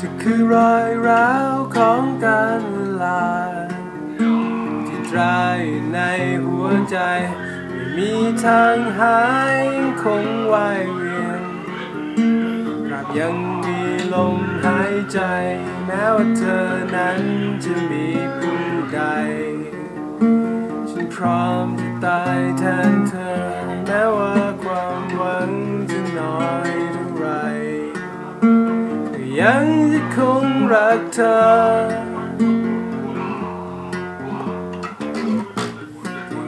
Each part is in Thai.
จะคือรอยร้าวของการเวลา ที่ตรายในหัวใจ ไม่มีทางหายคงวายเวียนตราบยังมีลมหายใจ แม้ว่าเธอนั้นจะมีผู้ใด ฉันพร้อมจะตายแทนเธอแม้ว่า ยังจะคงรักเธอ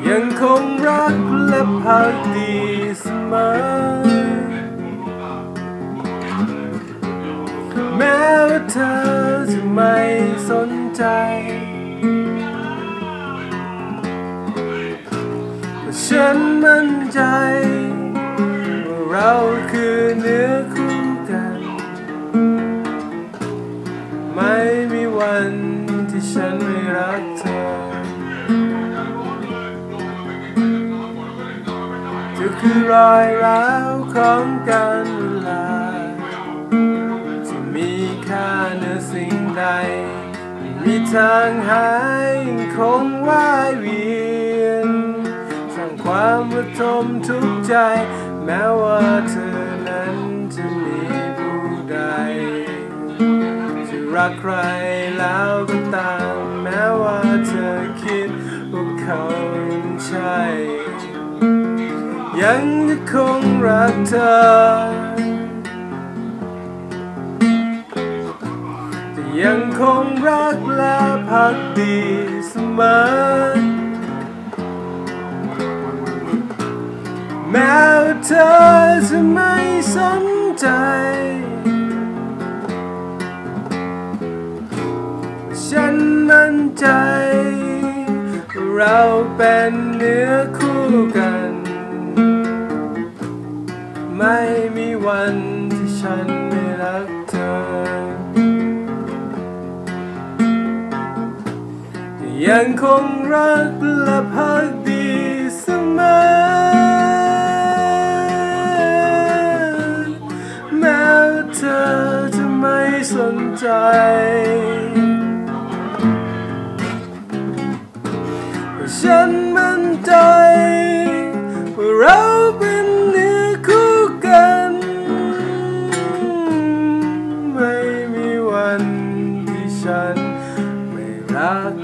ยังคงรักและพักดีเสมอแม้ว่าเธอจะไม่สนใจฉันมั่นใจว่าเราคือ วันที่ฉันไม่รักเธอจะคือรอยร้าวของการเวลาที่มีค่าเนือสิ่งใดไม่มีทางหายคงว่ายเวียนสร้างความระทมทุกข์ใจ แม้ว่าเธอนั้นจะมีผู้ใด รักใครแล้วก็ตามแม้ว่าเธอคิดว่าเขาใช่ ยังจะคงรักเธอ จะยังคงรักและพักดีเสมอ แม้ว่าเธอจะไม่สนใจ ใจ เราเป็นเนื้อคู่กัน ไม่มีวันที่ฉันไม่รักเธอ ยังคงรักและพักดีเสมอแม้ว่าเธอจะไม่สนใจ เราเป็นเนื้อคู่กัน ไม่มีวันที่ฉันไม่รัก